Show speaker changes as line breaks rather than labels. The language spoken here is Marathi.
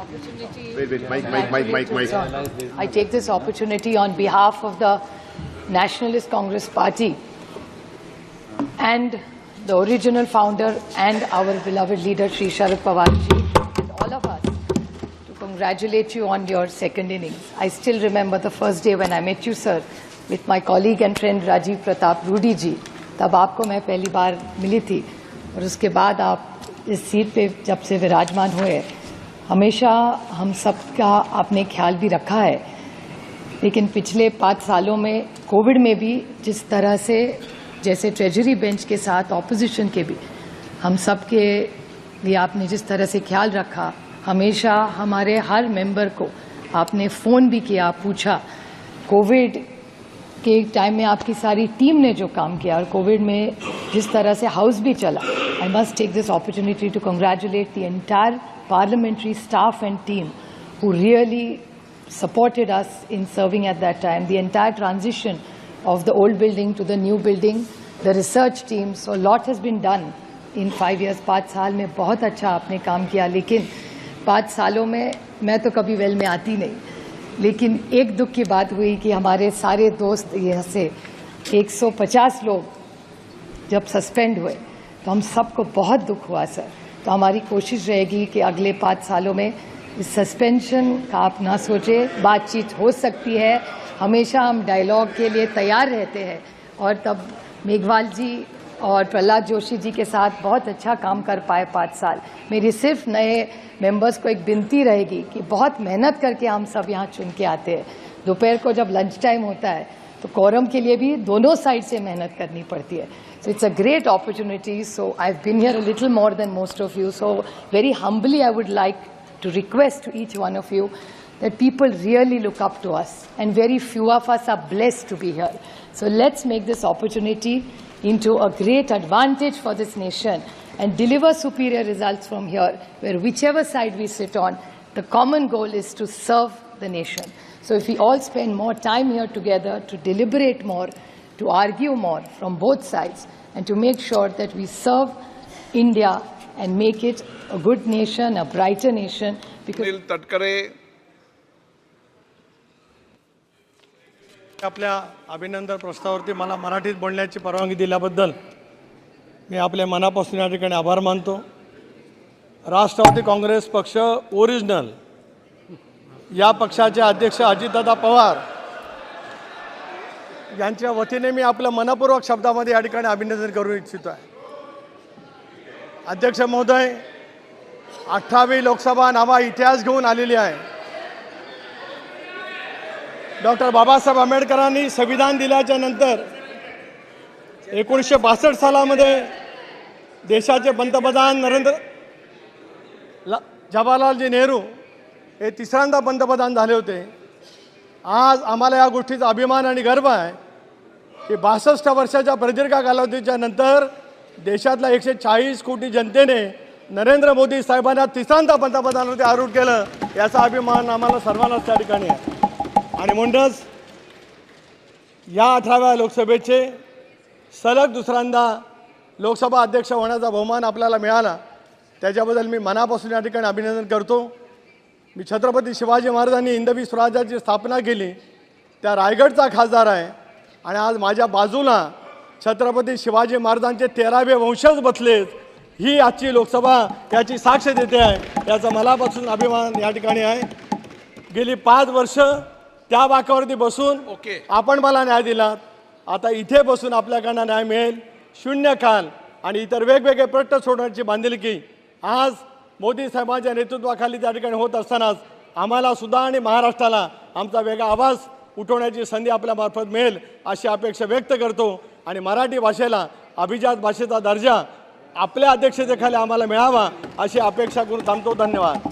opportunity.
Wait, wait, mic, mic, mic, mic, mic.
I take this opportunity on behalf of the Nationalist Congress Party and the original founder and our beloved leader Sri Sharad Pawar ji and all of us to congratulate you on your second innings. I still remember the first day when I met you, sir, with my colleague and friend Rajiv Pratap Rudy ji. तब आपको मैं पहली बार मिली थी और उसके बाद आप इस सीट पे जब से विराजमान हुए हमेशा हम सब का आपने ख्याल भी रखा है। लेकिन पिछले पाँच सालों में, कोविड में भी जिस तरह से, जैसे ट्रेजरी बेंच के साथ, ऑपोजिशन के भी, हम सब के लिए आपने जिस तरह से ख्याल रखा, हमेशा हमारे हर मेंबर को आपने फ़ोन भी किया, पूछा। कोविड के टाइम में आपकी सारी टीम ने जो काम किया, और कोविड में जिस तरह से हाउस भी चला I must take this opportunity to congratulate the entire parliamentary staff and team who really supported us in serving at that time. The entire transition of the old building to the new building, the research team. So a lot has been done in five years. पाँच साल में बहुत अच्छा आपने काम किया लेकिन पाँच सालों में मैं तो कभी वेल में आती नहीं लेकिन एक दुख की बात हुई कि हमारे सारे दोस्त यहाँ से 150 लोग जब सस्पेंड हुए तो हम सबको बहुत दुख हुआ सर तो हमारी कोशिश रहेगी कि अगले पाँच सालों में इस सस्पेंशन का आप ना सोचें, बातचीत हो सकती है। हमेशा हम डायलॉग के लिए तैयार रहते हैं। और तब मेघवाल जी और प्रहलाद जोशी जी के साथ बहुत अच्छा काम कर पाए पाँच साल। मेरी सिर्फ़ नए मेंबर्स को एक विनती रहेगी कि बहुत मेहनत करके हम सब यहाँ चुन के आते हैं। दोपहर को जब लंच टाइम होता है तो कोरम के लिए भी दोनों साइड से मेहनत करनी पड़ती है so it's a great opportunity so I been here a little more than most of you so very humbly I would like to request to each one of you that people really look up to us, and very few of us are blessed to be here. So let's make this opportunity into a great advantage for this nation and deliver superior results from here, where whichever side we sit on, the common goal is to serve the nation. So if we all spend more time here together to deliberate more, to argue more from both sides, and to make sure that we serve India and make it a good nation, a brighter nation, because
आपल्या अभिनंदन प्रस्तावावरती मला मराठीत बोलण्याची परवानगी दिल्याबद्दल मी आपल्या मनापासून या ठिकाणी आभार मानतो राष्ट्रवादी काँग्रेस पक्ष ओरिजिनल या पक्षाचे अध्यक्ष अजितदादा पवार यांच्या वतीने मी आपल्या मनपूर्वक शब्दामध्ये या ठिकाणी अभिनंदन करू इच्छितो आहे. अध्यक्ष महोदय अठ्ठावी लोकसभा नावा इतिहास घेऊन आलेली आहे. डॉक्टर बाबासाहेब आंबेडकरांनी संविधान दिल्याच्या नंतर एकोणीसशे बासष्ट सालामध्ये देशाचे पंतप्रधान नरेंद्र ला जवाहरलालजी नेहरू हे तिसऱ्यांदा पंतप्रधान झाले होते. आज आम्हाला या गोष्टीचा अभिमान आणि गर्व आहे की बासष्ट वर्षाच्या प्रदीर्घ कालावधीच्या नंतर देशातल्या एकशे चाळीस कोटी जनतेने नरेंद्र मोदी साहेबांना तिसऱ्यांदा पंतप्रधानावरती आरूढ केलं याचा अभिमान आम्हाला सर्वांनाच त्या ठिकाणी आहे. आणि म्हणूनच या अठराव्या लोकसभेचे सलग दुसऱ्यांदा लोकसभा अध्यक्ष होण्याचा बहुमान आपल्याला मिळाला त्याच्याबद्दल मी मनापासून या ठिकाणी अभिनंदन करतो. मी छत्रपती शिवाजी महाराजांनी हिंदवी स्वराज्याची स्थापना केली. त्या रायगडचा खासदार आहे. आणि आज माझ्या बाजूला छत्रपती शिवाजी महाराजांचे तेरावे वंशज बसलेत ही आजची लोकसभा याची साक्ष देते आहे. याचा मलापासून अभिमान या ठिकाणी आहे. गेली पाच वर्ष त्या वाकावरती बसून
ओके.
आपण मला न्याय दिलात आता इथे बसून आपल्याकडनं न्याय मिळेल. शून्य काल आणि इतर वेगवेगळे प्रश्न सोडण्याची बांधिलकी. आज मोदी साहेबांच्या नेतृत्वाखाली त्या ठिकाणी होत असतानाच आम्हाला सुद्धा आणि महाराष्ट्राला आमचा वेगळा आवाज उठवण्याची संधी आपल्यामार्फत मिळेल अशी अपेक्षा व्यक्त करतो. आणि मराठी भाषेला अभिजात भाषेचा दर्जा आपल्या अध्यक्षतेखाली आम्हाला मिळावा अशी अपेक्षा करून थांबतो. धन्यवाद.